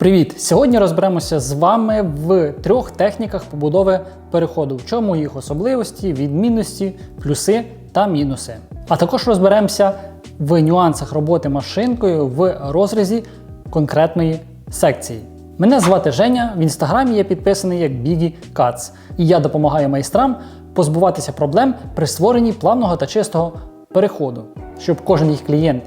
Привіт! Сьогодні розберемося з вами в трьох техніках побудови переходу, в чому їх особливості, відмінності, плюси та мінуси. А також розберемося в нюансах роботи машинкою в розрізі конкретної секції. Мене звати Женя, в інстаграмі я підписаний як Biggie Cuts, і я допомагаю майстрам позбуватися проблем при створенні плавного та чистого переходу, щоб кожен їх клієнт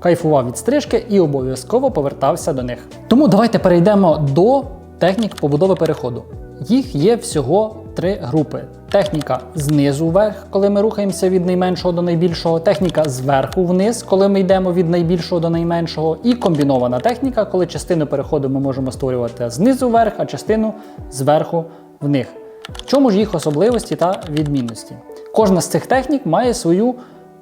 кайфував від стрижки і обов'язково повертався до них. Тому давайте перейдемо до технік побудови переходу. Їх є всього три групи: техніка знизу вверх, коли ми рухаємося від найменшого до найбільшого, техніка зверху вниз, коли ми йдемо від найбільшого до найменшого, і комбінована техніка, коли частину переходу ми можемо створювати знизу вверх, а частину зверху вниз. В чому ж їх особливості та відмінності? Кожна з цих технік має свою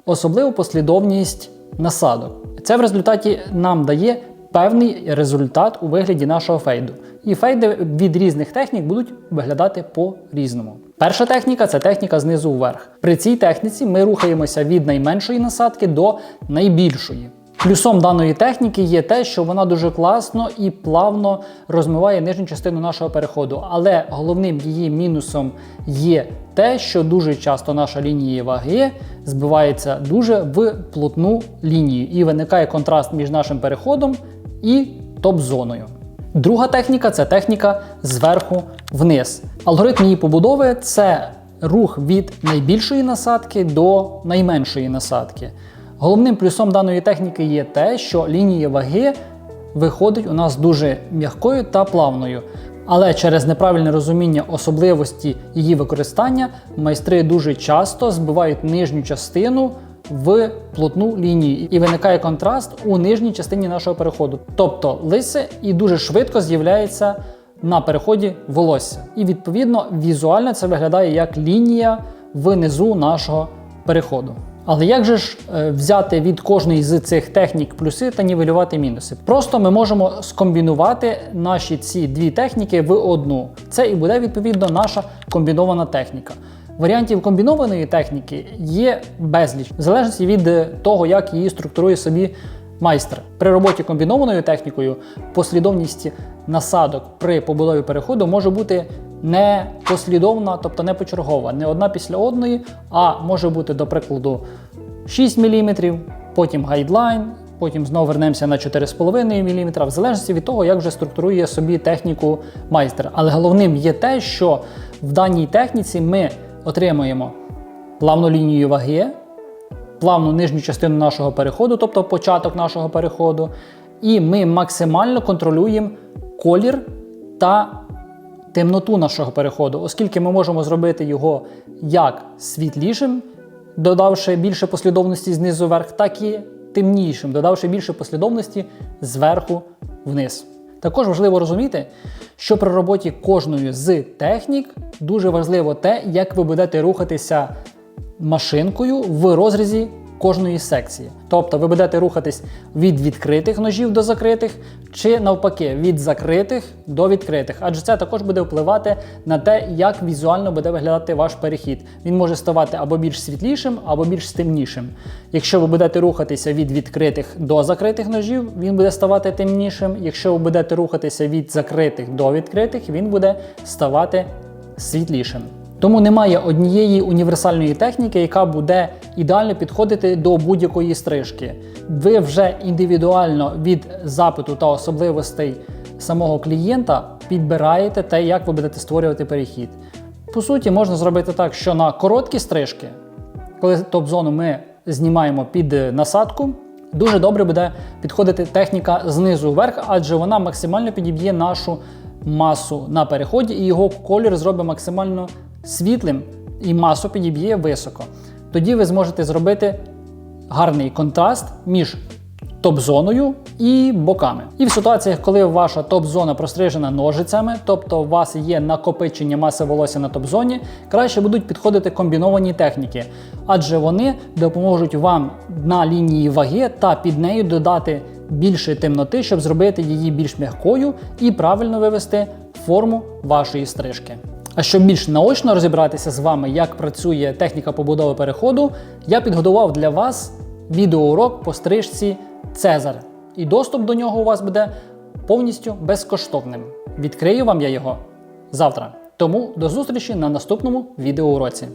особливу послідовність насадок. Це в результаті нам дає певний результат у вигляді нашого фейду. І фейди від різних технік будуть виглядати по-різному. Перша техніка це техніка знизу вверх. При цій техніці ми рухаємося від найменшої насадки до найбільшої. Плюсом даної техніки є те, що вона дуже класно і плавно розмиває нижню частину нашого переходу. Але головним її мінусом є те, що дуже часто наша лінія ваги збивається дуже в плотну лінію, і виникає контраст між нашим переходом і топ-зоною. Друга техніка це техніка зверху вниз. Алгоритм її побудови це рух від найбільшої насадки до найменшої насадки. Головним плюсом даної техніки є те, що лінія ваги виходить у нас дуже м'якою та плавною. Але через неправильне розуміння особливості її використання майстри дуже часто збивають нижню частину в плотну лінію, і виникає контраст у нижній частині нашого переходу. Тобто лисе і дуже швидко з'являється на переході волосся. І відповідно візуально це виглядає як лінія внизу нашого переходу. Але як же ж е, взяти від кожної з цих технік плюси та нівелювати мінуси? Просто ми можемо скомбінувати наші ці дві техніки в одну. Це і буде відповідно наша комбінована техніка. Варіантів комбінованої техніки є безліч, в залежності від е, того, як її структурує собі майстер. При роботі комбінованою технікою послідовність насадок при побудові переходу може бути не послідовна, тобто не почергова, не одна після одної, а може бути, до прикладу, 6 мм, потім гайдлайн, потім знову вернемося на 4,5 мм, в залежності від того, як вже структурує собі техніку майстер. Але головним є те, що в даній техніці ми отримуємо плавну лінію ваги, плавну нижню частину нашого переходу, тобто початок нашого переходу, і ми максимально контролюємо колір та темноту нашого переходу, оскільки ми можемо зробити його як світлішим, додавши більше послідовності знизу вверх, так і темнішим, додавши більше послідовності зверху вниз. Також важливо розуміти, що при роботі кожної з технік дуже важливо те, як ви будете рухатися машинкою в розрізі кожної секції. Тобто ви будете рухатись від відкритих ножів до закритих, чи навпаки, від закритих до відкритих. Адже це також буде впливати на те, як візуально буде виглядати ваш перехід. Він може ставати або більш світлішим, або більш темнішим. Якщо ви будете рухатися від відкритих до закритих ножів, він буде ставати темнішим. Якщо ви будете рухатися від закритих до відкритих, він буде ставати світлішим. Тому немає однієї універсальної техніки, яка буде ідеально підходити до будь-якої стрижки. Ви вже індивідуально від запиту та особливостей самого клієнта підбираєте те, як ви будете створювати перехід. По суті, можна зробити так, що на короткі стрижки, коли топ-зону ми знімаємо під насадку, дуже добре буде підходити техніка знизу вверх, адже вона максимально підіб'є нашу масу на переході, і його колір зробить максимально світлим і масу підіб'є високо. Тоді ви зможете зробити гарний контраст між топ-зоною і боками. І в ситуаціях, коли ваша топ-зона прострижена ножицями, тобто у вас є накопичення маси волосся на топ-зоні, краще будуть підходити комбіновані техніки, адже вони допоможуть вам на лінії ваги та під нею додати більше темноти, щоб зробити її більш м'якою і правильно вивести форму вашої стрижки. А щоб більш наочно розібратися з вами, як працює техніка побудови переходу, я підготував для вас відеоурок по стрижці Цезар. І доступ до нього у вас буде повністю безкоштовним. Відкрию вам я його завтра. Тому до зустрічі на наступному відеоуроці.